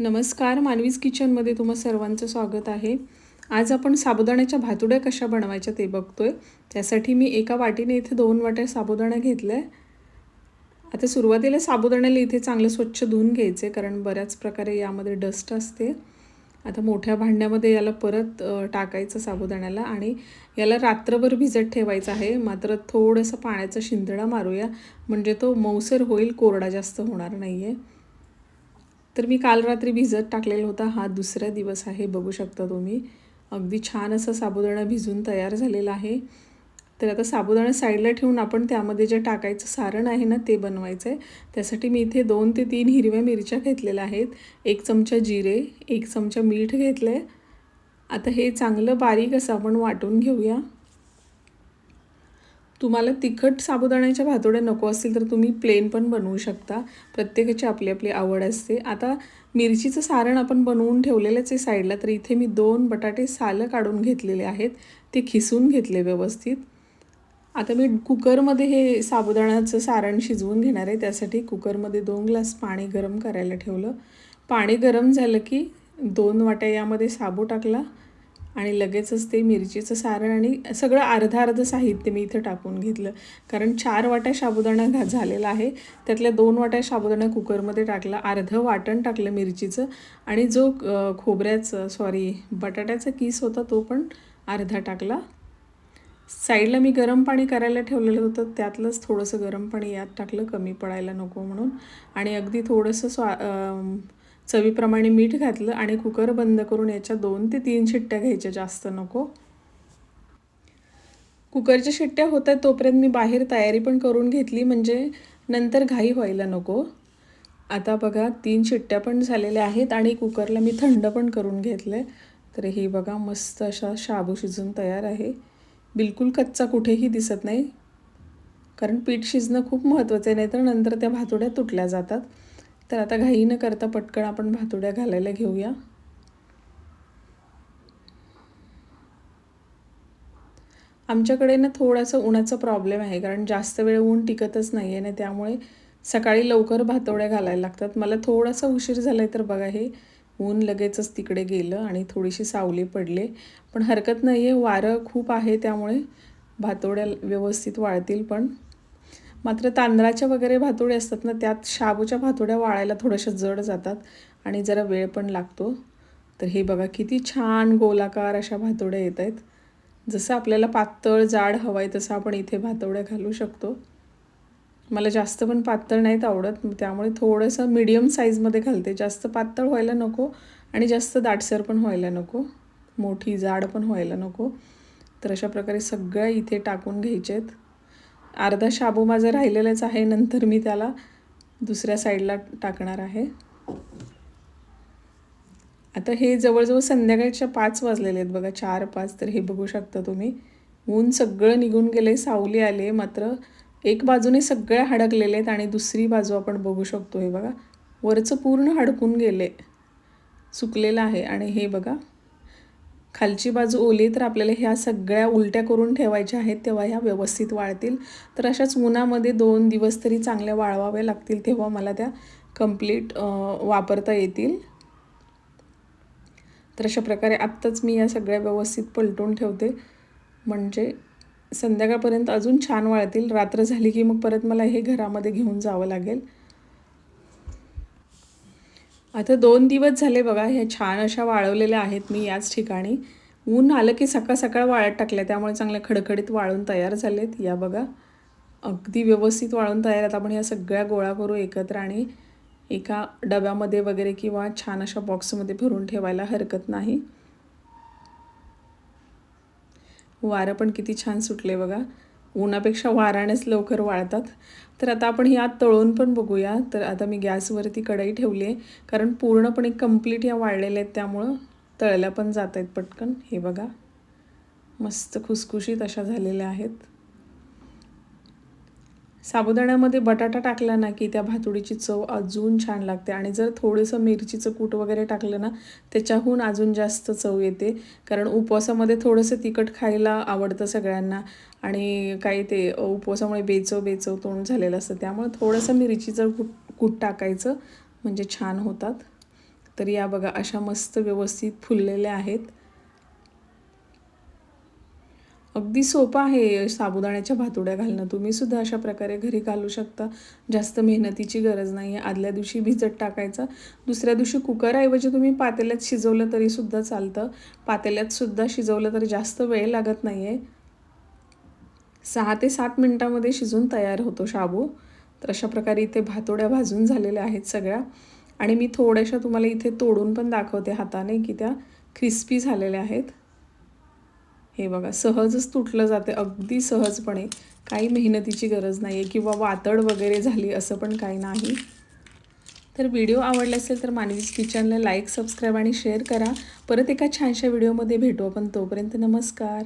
नमस्कार मानवीज किचनमध्ये तुम्हा सर्वांचं स्वागत आहे. आज आपण साबुदाण्याच्या भातुड्या कशा बनवायच्या ते बघतोय. त्यासाठी मी एका वाटीने इथे दोन वाट्या साबुदाणा घेतला आहे आता सुरुवातीला साबुदाण्याला इथे चांगलं स्वच्छ धुवून घ्यायचे कारण बऱ्याच प्रकारे यामध्ये डस्ट असते. आता मोठ्या भांड्यामध्ये याला परत टाकायचं साबुदाण्याला आणि याला रात्रभर भिजत ठेवायचं आहे. मात्र थोडंसं पाण्याचा शिंदडा मारूया म्हणजे तो मऊसर होईल कोरडा जास्त होणार नाही आहे तर मी काल रात्री भिजत टाकलेला होता. हा दुसरा दिवस आहे बघू शकता तुम्ही. अगदी छान असा साबुदाणा भिजून तयार झालेला आहे. तर आता साबुदाणा साईडला ठेवून आपण त्यामध्ये जे टाकायचं सारण आहे ना ते बनवायचं आहे त्यासाठी मी इथे दोन ते तीन हिरव्या मिरच्या घेतलेल्या आहेत. एक चमचा जिरे एक चमचा मीठ घेतलं आहे आता हे चांगलं बारीक असं आपण वाटून घेऊया. तुम्हाला तिखट साबुदाण्याच्या भातोड्या नको असतील तर तुम्ही प्लेन पण बनवू शकता. प्रत्येकाची आपली आपली आवड असते. आता मिरचीचं सारण आपण बनवून ठेवलेलंच आहे साईडला तर इथे मी दोन बटाटे सालं काढून घेतलेले आहेत. ते खिसून घेतले व्यवस्थित. आता मी कुकरमध्ये हे साबुदाण्याचं सारण शिजवून घेणार आहे. त्यासाठी कुकरमध्ये दोन ग्लास पाणी गरम करायला ठेवलं. पाणी गरम झालं की दोन वाट्या यामध्ये साबू टाकला. आणि लगेचच ते मिरचीचं सारण आणि सगळं अर्धा अर्ध साहित्य मी इथं टाकून घेतलं. कारण चार वाट्या साबुदाणा घा झालेला आहे. त्यातल्या दोन वाट्या साबुदाणा कुकरमध्ये टाकला अर्धं वाटण टाकलं मिरचीचं आणि जो खोबऱ्याचं सॉरी बटाट्याचा किस होता तो पण अर्धा टाकला. साईडला मी गरम पाणी करायला ठेवलेलं होतं. त्यातलंच थोडंसं गरम पाणी यात टाकलं. कमी पडायला नको म्हणून. आणि अगदी थोडंसं स्वा चवीप्रमाणे मीठ घातलं आणि कुकर बंद करून याच्या दोन ते तीन शिट्ट्या घ्यायच्या जास्त नको. कुकरच्या शिट्ट्या होत आहेत तोपर्यंत मी बाहेर तयारी पण करून घेतली म्हणजे नंतर घाई व्हायला नको. आता बघा तीन शिट्ट्या पण झालेल्या आहेत आणि कुकरला मी थंड पण करून घेतलं आहे तर ही बघा मस्त अशा शाबू शिजून तयार आहे. बिलकुल कच्चा कुठेही दिसत नाही. कारण पीठ शिजणं खूप महत्त्वाचं आहे नाहीतर नंतर त्या भातुड्या तुटल्या जातात. तर आता घाई न करता पटकन आपण भातुड्या घालायला घेऊया. आमच्याकडे ना थोडासा उन्हाचा प्रॉब्लेम आहे कारण जास्त वेळ ऊन टिकतच नाही आहे ना त्यामुळे सकाळी लवकर भातोड्या घालायला लागतात. मला थोडासा उशीर झाला आहे तर बघा हे ऊन लगेचच तिकडे गेलं आणि थोडीशी सावली पडले. पण हरकत नाही आहे वारं खूप आहे त्यामुळे भातोड्या व्यवस्थित वाळतील पण. मात्र तांदळाच्या वगैरे भातोड्या असतात ना त्यात शाबूच्या भातोड्या वाळायला थोड्याशा जड जातात आणि जरा वेळ पण लागतो. तर हे बघा किती छान गोलाकार अशा भातोड्या येत आहेत. जसं आपल्याला पातळ जाड हवं आहे तसं आपण इथे भातोड्या घालू शकतो. मला जास्त पण पातळ नाहीत आवडत त्यामुळे थोडंसं मीडियम साईजमध्ये घालते. जास्त पातळ व्हायला नको आणि जास्त दाटसर पण व्हायला नको. मोठी जाड पण व्हायला नको. तर अशा प्रकारे सगळ्या इथे टाकून घ्यायचे आहेत अर्धा शाबू माझं राहिलेलाच आहे नंतर मी त्याला दुसऱ्या साईडला टाकणार आहे. आता हे जवळजवळ संध्याकाळच्या पाच वाजलेले आहेत बघा चार पाच तर हे बघू शकता तुम्ही. ऊन सगळं निघून गेले सावली आले मात्र एक बाजूने सगळ्या हडकलेले आहेत आणि दुसरी बाजू आपण बघू शकतो हे बघा. वरचं पूर्ण हडकून गेले सुकलेलं आहे आणि हे बघा. खालची बाजू ओली तर आपल्याला ह्या सगळ्या उलट्या करून ठेवायच्या आहेत तेव्हा ह्या व्यवस्थित वाळतील. तर अशाच उन्हामध्ये दोन दिवस तरी चांगल्या वाळवाव्या लागतील तेव्हा मला त्या कंप्लीट वापरता येतील. तर अशा प्रकारे आत्ताच मी या सगळ्या व्यवस्थित पलटून ठेवते. म्हणजे संध्याकाळपर्यंत अजून छान वाळतील. रात्र झाली की मग परत मला हे घरामध्ये घेऊन जावं लागेल. आता दोन दिवस झाले बघा ह्या छान अशा वाळवलेल्या आहेत मी याच ठिकाणी. ऊन आलं की सकाळ सकाळ वाळत टाकल्या त्यामुळे चांगल्या खडखडीत वाळून तयार झालेत. या बघा अगदी व्यवस्थित वाळून तयार आहेत. आपण या सगळ्या गोळा करू एकत्र आणि एका डब्यामध्ये वगैरे किंवा छान अशा बॉक्समध्ये भरून ठेवायला हरकत नाही. वारं पण किती छान सुटले बघा. उन्हापेक्षा वारानेच लवकर वाळतात. तर आता आपण ही आत तळून पण बघूया. तर आता मी गॅसवरती कढई ठेवली आहे. कारण पूर्णपणे कंप्लीट या वाळलेल्या आहेत त्यामुळं तळल्या पण जात आहेत पटकन. हे बघा. मस्त खुसखुशीत अशा झालेल्या आहेत. साबुदाण्यामध्ये बटाटा टाकला ना की त्या भातुडीची चव अजून छान लागते. आणि जर थोडंसं मिरचीचं कूट वगैरे टाकलं ना त्याच्याहून अजून जास्त चव येते. कारण उपवासामध्ये थोडंसं तिखट खायला आवडतं सगळ्यांना. आणि काही ते उपवासामुळे बेचव बेचव तोंड झालेलं असतं. त्यामुळे थोडंसं मिरचीचं कूट कूट टाकायचं. म्हणजे छान होतात. तर या बघा अशा मस्त व्यवस्थित फुललेल्या आहेत. अगदी सोपं आहे साबुदाण्याच्या भातुड्या घालणं. तुम्ही सुद्धा अशा प्रकारे घरी घालू शकता. जास्त मेहनतीची गरज नाही आहे आदल्या दिवशी भिजत टाकायचं. दुसऱ्या दिवशी कुकरऐवजी तुम्ही पातेल्यात शिजवलं तरीसुद्धा चालतं. पातेल्यात सुद्धा शिजवलं तरी जास्त वेळ लागत नाही आहे सहा ते सात मिनटामध्ये शिजून तयार होतो शाबू. तर अशा प्रकारे इथे भातोड्या भाजून झालेल्या आहेत सगळ्या. आणि मी थोड्याशा तुम्हाला इथे तोडून पण दाखवते हाताने की त्या क्रिस्पी झालेल्या आहेत. हे बघा सहजच तुटलं जाते अगदी सहजपणे. काही मेहनतीची गरज नाही आहे किंवा वातड वगैरे झाली असं पण काही नाही. तर व्हिडिओ आवडला असेल तर मानवीज किचनला लाईक सबस्क्राईब आणि शेअर करा. परत एका छानशा व्हिडिओमध्ये भेटू आपण तोपर्यंत नमस्कार.